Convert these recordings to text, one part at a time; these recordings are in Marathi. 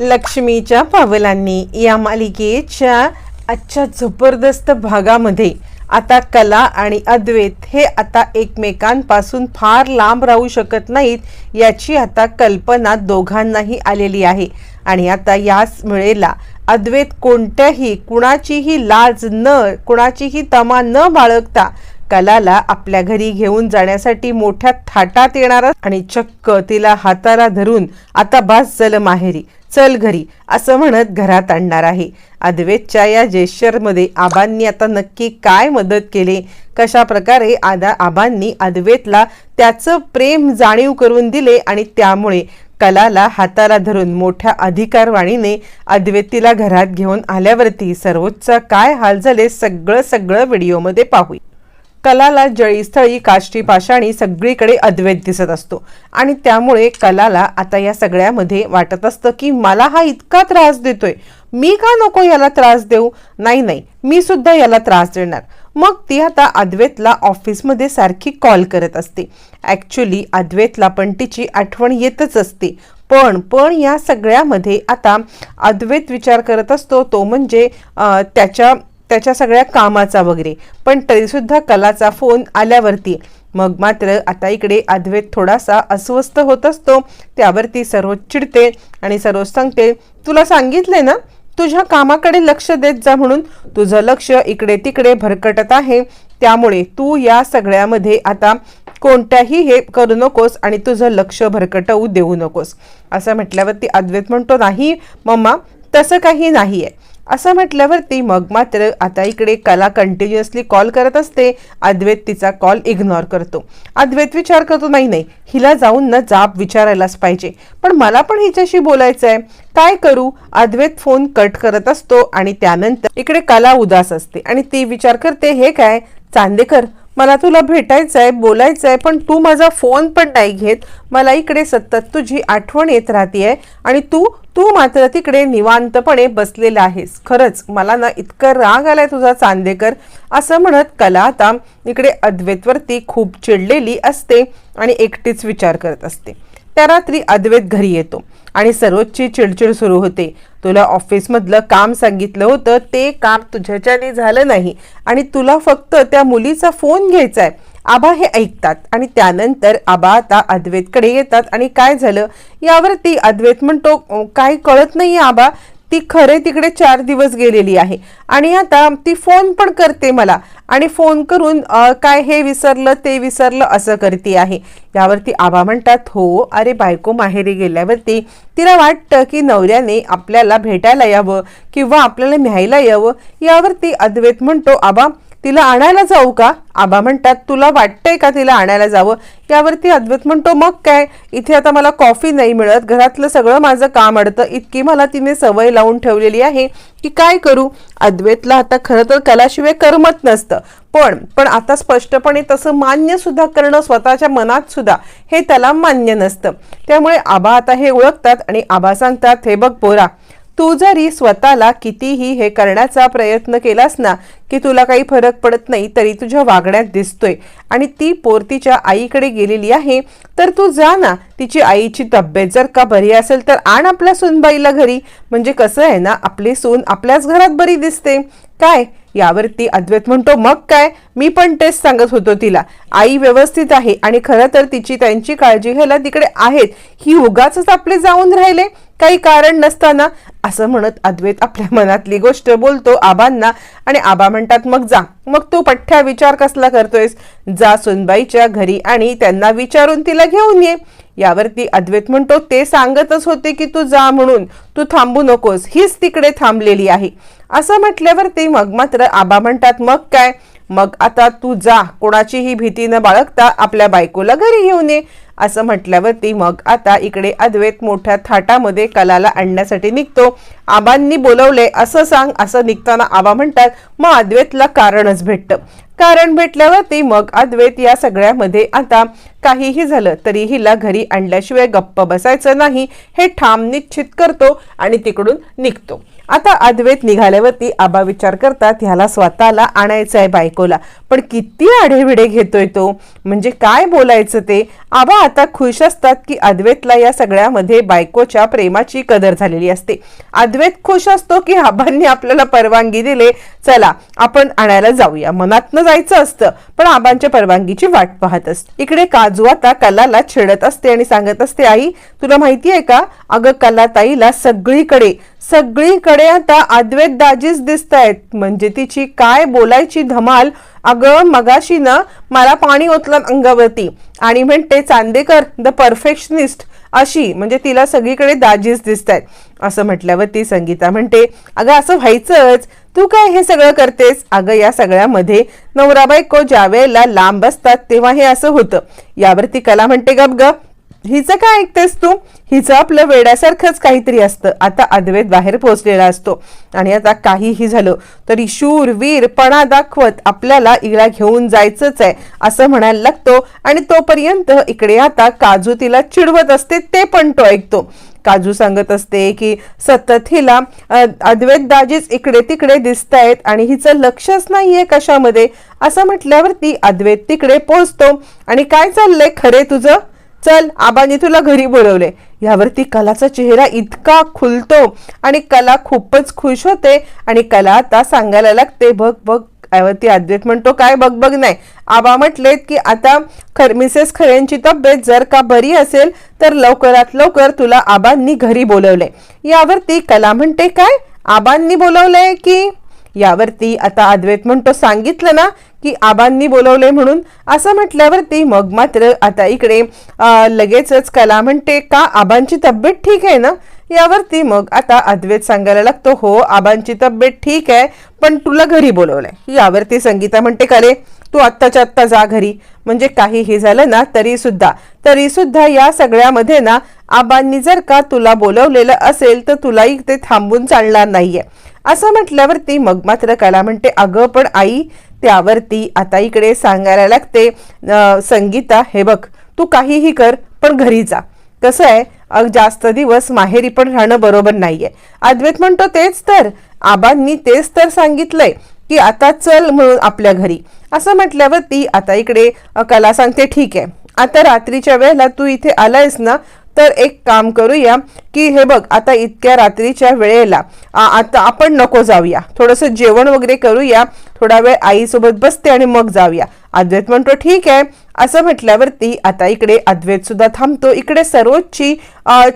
लक्ष्मीच्या पावलांनी या मालिकेच्या आजच्या जबरदस्त भागामध्ये आता कला आणि अद्वैत हे आता एकमेकांपासून फार लांब राहू शकत नाहीत याची आता कल्पना दोघांनाही आलेली आहे. आणि आता याच वेळेला अद्वैत कोणत्याही कुणाचीही लाज न कुणाचीही तमा न बाळगता कलाला आपल्या घरी घेऊन जाण्यासाठी मोठ्या थाटात येणार आणि चक्क तिला हाताला धरून आता बास चल माहेरी चल घरी असं म्हणत घरात आणणार आहे. अद्वेतच्या या जेश्चरमध्ये आबांनी आता नक्की काय मदत केली? कशा प्रकारे आदा आबांनी अद्वेतला त्याचं प्रेम जाणीव करून दिले आणि त्यामुळे कलाला हाताला धरून मोठ्या अधिकारवाणीने अद्वेतीला घरात घेऊन आल्यावरती सर्वोच्च काय हाल झाले सगळं सगळं व्हिडिओमध्ये पाहूया. कलाला जळीस्थळी काष्टी पाषाणी सगळीकडे अद्वैत दिसत असतो. आणि त्यामुळे कलाला आता या सगळ्यामध्ये वाटत असतं की मला हा इतका त्रास देतोय. मी का नको याला त्रास देऊ? नाही नाही. मी सुद्धा याला त्रास देणार. मग ती आता अद्वैतला ऑफिसमध्ये सारखी कॉल करत असते. ॲक्च्युली अद्वैतला पण तिची आठवण येतच असते. पण पण या सगळ्यामध्ये आता अद्वैत विचार करत असतो. तो म्हणजे त्याच्या त्याच्या सगळ्या कामाचा वगैरे. पण तरीसुद्धा कलाचा फोन आल्यावरती. मग मात्र आता इकडे अद्वैत थोडासा अस्वस्थ होत असतो. त्यावरती सर्व चिडते आणि सर्वोच्च सांगते तुला सांगितले ना तुझ्या कामाकडे लक्ष देत जा म्हणून. तुझं लक्ष इकडे तिकडे भरकटत आहे. त्यामुळे तू या सगळ्यामध्ये आता कोणत्याही हे करू नकोस आणि तुझं लक्ष भरकटवू देऊ नकोस. असं म्हटल्यावरती अद्वैत म्हणतो नाही मम्मा तसं काही नाही आहे असं म्हटल्यावरती मग मात्र आता इकडे कला कंटिन्युअसली कॉल करत असते. अद्वैत तिचा कॉल इग्नोर करतो. अद्वैत विचार करतो नाही नाही हिला जाऊन न जाब विचारायलाच पाहिजे. पण मला पण हिच्याशी बोलायचं आहे काय करू? अद्वैत फोन कट करत असतो आणि त्यानंतर इकडे कला उदास असते आणि ती विचार करते हे काय? चांदेकर मला तुला भेटायचं आहे बोलायचं आहे पण तू माझा फोन पण नाही घेत. मला इकडे सतत तुझी आठवण येत राहतीये आणि तू तू मात्र तिकडे निवांतपणे बसलेला आहेस. खरंच मला ना इतकं राग आलाय तुझा चांदेकर. असं म्हणत कला आता इकडे अद्वैतवरती खूप चिडलेली असते आणि एकटीच विचार करत असते. त्या रात्री अद्वैत घरी येतो आणि सर्वोच्ची चिडचिड सुरू होते. तुला ऑफिसमधलं काम सांगितलं होतं ते काम तुझ्याच्याने झालं नाही आणि तुला फक्त त्या मुलीचा फोन घ्यायचा आहे आबा हे ऐकतात आणि त्यानंतर आबा आता अद्वैतकडे येतात. आणि काय झालं? यावर ती अद्वैत म्हणतो काही काय कळत नाही आबा. ती खरे तिकडे चार दिवस गेलेली आहे. आणि आता ती फोन पण करते मला. आणि फोन करून काय हे विसरलं ते विसरलं असं करते आहे. यावरती आबा म्हणतात हो अरे बायको माहेरी गेल्यावरती तिला वाटतं की नवऱ्याने आपल्याला भेटायला यावं किंवा आपल्याला न्यायला यावं यावरती अद्वैत म्हणतो. आबा तिला आणायला जाऊ का? आबा म्हणतात तुला वाटतंय का तिला आणायला जावं? यावरती अद्वैत म्हणतो मग काय? इथे आता मला कॉफी नाही मिळत. घरातलं सगळं माझं काम अडतं. इतकी मला तिने सवय लावून ठेवलेली आहे की काय करू? अद्वैतला आता खरं तर कलाशिवाय करमत नसतं. पण पण आता स्पष्टपणे तसं मान्य सुद्धा करणं स्वतःच्या मनात सुद्धा हे त्याला मान्य नसतं. त्यामुळे आबा आता हे ओळखतात आणि आबा सांगतात हे बघ पोरा तू जरी स्वतःला कितीही हे करण्याचा प्रयत्न केलास ना की तुला काही फरक पडत नाही तरी तुझ्या वागण्यात दिसतोय. आणि ती पोर तिच्या आईकडे गेलेली आहे तर तू जा ना तिची आईची तब्येत जर का बरी असेल तर आण आपल्या सूनबाईला घरी. म्हणजे कसं आहे ना आपली सून आपल्याच घरात बरी दिसते. काय? यावरती अद्वैत म्हणतो मग काय? मी पण तेच सांगत होतो तिला. आई व्यवस्थित आहे आणि खरं तर तिची त्यांची काळजी घ्यायला तिकडे आहेत. ही उगाच आपले जाऊन राहिले. काही कारण नसताना असं म्हणत अद्वैत आपल्या मनातली गोष्ट बोलतो आबांना आणि आबा म्हणतात मग जा. मग तू पठ्ठ्या विचार कसला करतोयस? जा सुनबाईच्या घरी आणि त्यांना विचारून तिला घेऊन ये. यावरती अद्वैत म्हणतो ते सांगतच होते की तू जा म्हणून. तू थांबू नकोस. हीच तिकडे थांबलेली आहे. असं म्हटल्यावरती मग मात्र आबा म्हणतात मग काय? मग आता तू जा. कोणाचीही भीती न बाळगता आपल्या बायकोला घरी घेऊन ये. असं म्हटल्यावरती मग आता इकडे अद्वैत मोठ्या थाटामध्ये कलाला आणण्यासाठी निघतो. आबांनी बोलवले असं सांग असं निघताना आबा म्हणतात मग अद्वैतला कारणच भेटतं. कारण भेटल्यावरती मग अद्वैत या सगळ्यामध्ये आता काहीही झालं तरी हिला घरी आणल्याशिवाय गप्प बसायचं नाही. हे ठाम निश्चित करतो आणि तिकडून निघतो. आता अद्वैत निघाल्यावरती आबा विचार करतात ह्याला स्वतःला आणायचं आहे बायकोला. पण किती आढेविडे घेतोय तो? म्हणजे काय बोलायचं ते? आबा आता खुश असतात की अद्वैतला या सगळ्यामध्ये बायकोच्या प्रेमाची कदर झालेली असते. अद्वैत खुश असतो की आबांनी आपल्याला परवानगी दिले. चला आपण आणायला जाऊया. मनातनं जायचं असतं पण आबांच्या परवानगीची वाट पाहत असते. इकडे काजू आता कलाला छेडत असते आणि सांगत असते आई तुला माहिती आहे का? अगं कला ताईला सगळीकडे सगळीकडे आता अद्वैत दाजीच दिसत आहेत म्हणजे तिची काय बोलायची धमाल? अगं मगाशी ना मला पाणी ओतलं अंगावरती. आणि म्हणते चांदेकर द परफेक्शनिस्ट अशी म्हणजे तिला सगळीकडे दाजीच दिसत आहेत असं म्हटल्यावर ती संगीता म्हणते अगं असं व्हायचंच. तू काय हे सगळं करतेस? अगं या सगळ्यामध्ये नवरा बायको ज्या वेळेला लांब असतात तेव्हा हे असं होतं. यावरती कला म्हणते गप गप. हिचं काय ऐकतेस तू? हिचं आपलं वेड्यासारखंच काहीतरी असतं. आता अद्वैत बाहेर पोहोचलेला असतो. आणि आता काहीही झालं तरी शूर वीरपणा दाखवत आपल्याला इला घेऊन जायचंच आहे असं म्हणायला लागतो. आणि तोपर्यंत इकडे आता काजू तिला चिडवत असते ते पण तो ऐकतो. काजू सांगत असते की सतत हिला अद्वैत दाजीच इकडे तिकडे दिसत आहेत आणि हिचं लक्षच नाहीये कशामध्ये. असं म्हटल्यावरती अद्वैत तिकडे पोहोचतो. आणि काय चाललंय खरे तुझं? चल आबांनी तुला घरी बोलवले. यावरती कलाचा चेहरा इतका खुलतो आणि कला खूपच खुश होते आणि कला आता सांगायला लागते बघ बघ. यावरती अद्वैत म्हणतो काय बघ बघ नाही. आबा म्हटलेत की आता खर मिसेस खरेंची तब्येत जर का बरी असेल तर लवकरात लवकर तुला आबांनी घरी बोलवले. यावरती कला म्हणते काय? आबांनी बोलवलंय की यावरती आता अद्वैत म्हणतो सांगितलं ना की आबांनी बोलवले म्हणून. असं म्हटल्यावरती मग मात्र आता इकडे लगेचच कला म्हणते का आबांची तब्येत ठीक आहे ना? यावरती मग आता अद्वैत सांगायला लागतो हो आबांची तब्येत ठीक आहे पण तुला घरी बोलवलंय. यावरती संगीता म्हणते का रे तू आत्ताच्या आत्ता जा घरी. म्हणजे काहीही झालं ना तरी सुद्धा. तरी सुद्धा या सगळ्यामध्ये ना आबांनी जर का तुला बोलवलेलं असेल तर तुलाही ते थांबून चालणार नाहीये. असं म्हटल्यावरती मग मात्र कला म्हणते अगं पण आई त्यावरती आता इकडे सांगायला लागते संगीता हे बघ तू काहीही कर पण घरी जा. कसं आहे जास्त दिवस माहेरी पण राहणं बरोबर नाहीये. अद्वैत म्हणतो तेच तर. आबांनी तेच तर सांगितलंय की आता चल म्हणून आपल्या घरी. असं म्हटल्यावरती आता इकडे कला सांगते ठीक आहे. आता रात्रीच्या वेळेला तू इथे आलायस ना तर एक काम करूया की हे बघ आता इतक्या रात्रीच्या वेळेला आता आपण नको जाऊया. थोडंसं जेवण वगैरे करूया. थोडा वेळ आईसोबत बसते आणि मग जाऊया. अद्वैत म्हणतो ठीक आहे. असं म्हटल्यावरती आता इकडे अद्वैत सुद्धा थांबतो. इकडे सरोजची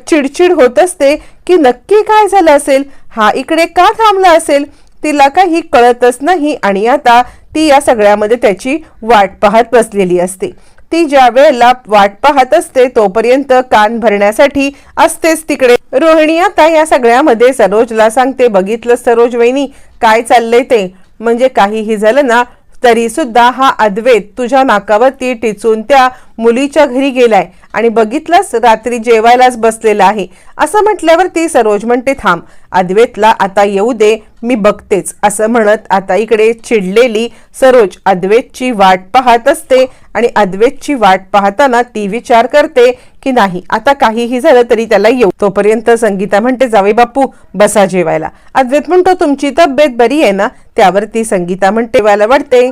चिडचिड होत असते की नक्की काय झालं असेल? हा इकडे का थांबला असेल? तिला काही कळतच नाही आणि आता ती या सगळ्यामध्ये त्याची वाट पाहत बसलेली असते. ती ज्या वेळेला वाट पाहत असते तोपर्यंत कान भरण्यासाठी असतेच तिकडे. रोहिणी आता या सगळ्यामध्ये सरोजला सांगते बघितलं सरोज वहिनी काय चाललंय ते? म्हणजे काहीही झालं ना तरी सुद्धा हा अद्वैत तुझ्या नाकावरती टिचून त्या मुलीच्या घरी गेलाय आणि बघितलंस रात्री जेवायलाच बसलेला आहे. असं म्हटल्यावर ती सरोज म्हणते थांब अद्वेतला आता येऊ दे मी बघतेच असं म्हणत आता इकडे चिडलेली सरोज अद्वेतची वाट पाहत असते आणि अद्वेतची वाट पाहताना ती विचार करते की नाही आता काहीही झालं तरी त्याला येऊ. तोपर्यंत संगीता म्हणते जावे बापू बसा जेवायला. अद्वैत म्हणतो तुमची तब्येत बरी आहे ना? त्यावर ती संगीता म्हणते मला वाटते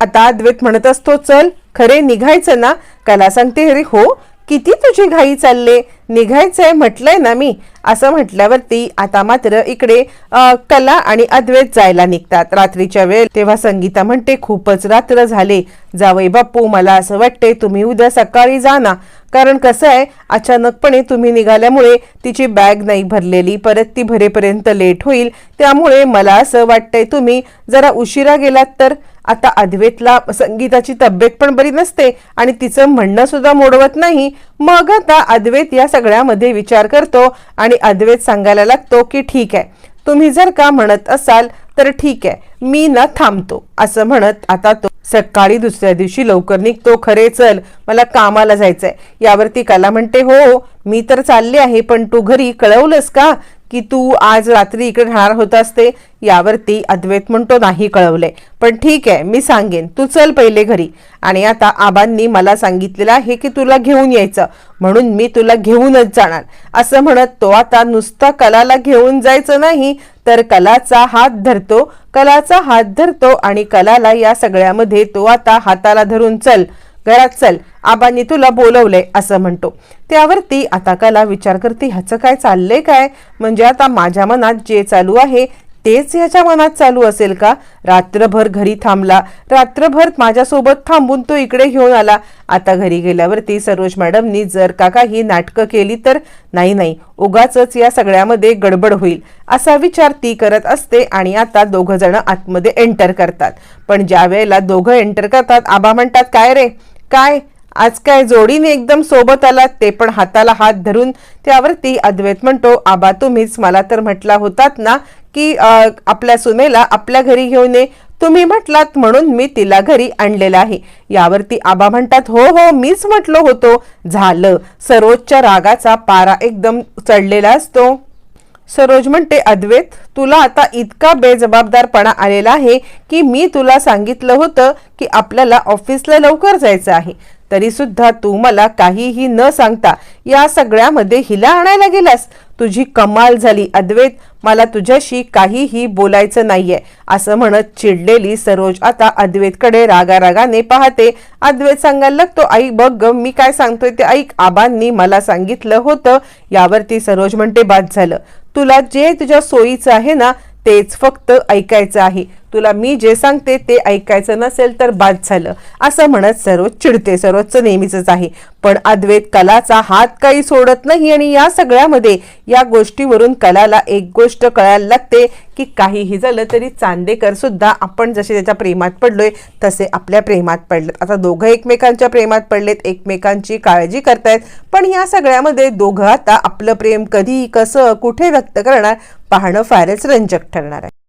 आता अद्वैत म्हणत असतो चल खरे निघायचं ना? कला सांगते अरे हो किती तुझी घाई चालले? निघायचंय म्हटलंय ना मी. असं म्हटल्यावरती आता मात्र इकडे कला आणि अद्वैत जायला निघतात. रात्रीच्या वेळ तेव्हा संगीता म्हणते खूपच रात्र झाले. जावई बाप्पू मला असं वाटते तुम्ही उद्या सकाळी जा ना. कारण कसं आहे अचानकपणे तुम्ही निघाल्यामुळे तिची बॅग नाही भरलेली परत ती भरेपर्यंत लेट होईल. त्यामुळे मला असं वाटतंय तुम्ही जरा उशिरा गेलात तर? आता अद्वेतला संगीताची तब्येत पण बरी नसते आणि तिचं म्हणणं सुद्धा मोडवत नाही. मग आता अद्वैत या सगळ्यामध्ये विचार करतो आणि अद्वैत सांगायला लागतो की ठीक आहे. तुम्ही जर का म्हणत असाल तर ठीक आहे. मी ना थांबतो असं म्हणत आता तो सकाळी दुसऱ्या दिवशी लवकर निघतो. खरे चल मला कामाला जायचंय. यावरती कला म्हणते हो, हो मी तर चालले आहे पण तू घरी कळवलंस का? की तू आज रात्री इकडे राहणार होतास ते यावरती अद्वैत म्हणतो नाही कळवलंय पण ठीक आहे मी सांगेन. तू चल पहिले घरी. आणि आता आबांनी मला सांगितलेलं आहे की तुला घेऊन यायचं. म्हणून मी तुला घेऊनच जाणार. असं म्हणत तो आता नुसता कलाला घेऊन जायचं नाही तर कलाचा हात धरतो. कलाचा हात धरतो आणि कलाला या सगळ्यामध्ये तो आता हाताला धरून चल. घरात चल आबांनी तुला बोलवलंय असं म्हणतो. त्यावरती आता कला विचार करते ह्याचं काय चाललंय काय? म्हणजे आता माझ्या मनात जे चालू आहे तेच ह्याच्या मनात चालू असेल का? रात्रभर घरी थांबला. रात्रभर माझ्यासोबत थांबून तो इकडे घेऊन आला. आता घरी गेल्यावरती सरोज मॅडमनी जर का काही नाटकं केली तर? नाही नाही. उगाच या सगळ्यामध्ये गडबड होईल असा विचार ती करत असते आणि आता दोघं जण आतमध्ये एंटर करतात. पण ज्या वेळेला दोघं एंटर करतात आबा म्हणतात काय रे? काय? आज काय? जोडीने एकदम सोबत आलात ते पण हाताला हात धरून त्यावरती अद्वैत म्हणतो आबा तुम्हीच मला तर म्हटला होतात ना की आपल्या सुनेला आपल्या घरी घेऊन ये. तुम्ही म्हटलात म्हणून मी तिला घरी आणलेलं आहे. यावरती आबा म्हणतात हो हो मीच म्हटलो होतो. झालं. सरोजच्या रागाचा पारा एकदम चढलेला असतो. सरोज म्हणते अद्वैत तुला आता इतका बेजबाबदारपणा आलेला आहे की मी तुला सांगितलं होतं की आपल्याला ऑफिसला लवकर जायचं आहे. तरी सुद्धा तू मला काहीही न सांगता या सगळ्यामध्ये हिला आणायला गेलास. तुझी कमाल झाली अद्वैत. मला तुझ्याशी काहीही बोलायचं नाहीये. असं म्हणत चिडलेली सरोज आता अद्वैतकडे रागारागाने पाहते. अद्वैत सांगायला लागतो आई बघ ग, मी काय सांगतोय ते ऐक. आबांनी मला सांगितलं होतं. यावरती सरोज म्हणते बाद झालं. तुला जे तुझ्या सोयीचं आहे ना तेच फक्त ऐकायचं आहे. तुला मी जे सांगते ते ऐकायचं नसेल तर बाद झालं. असं म्हणत सरोज चिडते. सरोजचं नेहमीच आहे. पण अद्वैत कलाचा हात काही सोडत नाही आणि या सगळ्यामध्ये या गोष्टीवरून कलाला एक गोष्ट कळायला लागते की काहीही झालं तरी चांदेकर सुद्धा आपण जसे त्याच्या प्रेमात पडलोय तसे आपल्या प्रेमात पडलेत. आता दोघं एकमेकांच्या प्रेमात पडलेत एकमेकांची काळजी करतायत. पण या सगळ्यामध्ये दोघं आता आपलं प्रेम कधी कसं कुठे व्यक्त करणार पाहणं फारच रंजक ठरणार आहे.